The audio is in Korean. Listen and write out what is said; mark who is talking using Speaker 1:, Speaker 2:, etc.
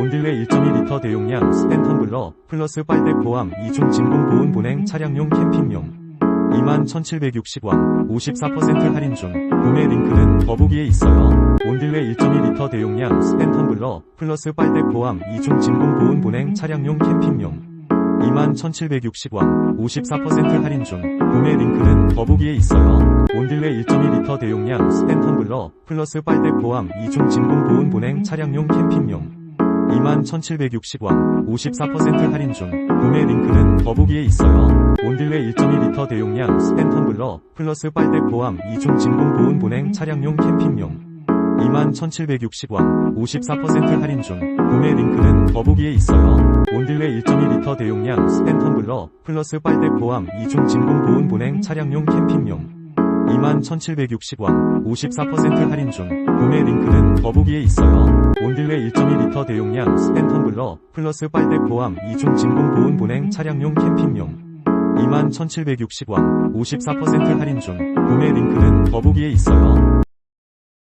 Speaker 1: 온딜레 1.2리터 대용량 스텐 텀블러 플러스 빨대 포함 이중 진공 보온 보냉 차량용 캠핑용 21,760원 54% 할인 중 구매 링크는 더보기에 있어요. 온딜레 1.2리터 대용량 스텐 텀블러 플러스 빨대 포함 이중 진공 보온 보냉 차량용 캠핑용 21,760원 54% 할인 중 구매 링크는 더보기에 있어요. 온딜레 1.2리터 대용량 스텐 텀블러 플러스 빨대 포함 이중 진공 보온 보냉 차량용 캠핑용 21,760원 54% 할인 중 구매 링크는 더보기에 있어요. 온딜레 1.2리터 대용량 스텐 텀블러 플러스 빨대 포함 이중 진공 보온 보냉 차량용 캠핑용 21,760원 54% 할인 중 구매 링크는 더보기에 있어요. 온딜레 1.2리터 대용량 스텐 텀블러 플러스 빨대 포함 이중 진공 보온 보냉 차량용 캠핑용 21,760원 54% 할인 중 구매 링크는 더보기에 있어요. 온딜레 1.2리터 대용량 스텐 텀블러 플러스 빨대 포함 이중 진공 보온 보냉 차량용 캠핑용 21,760원 54% 할인 중 구매 링크는 더보기에 있어요.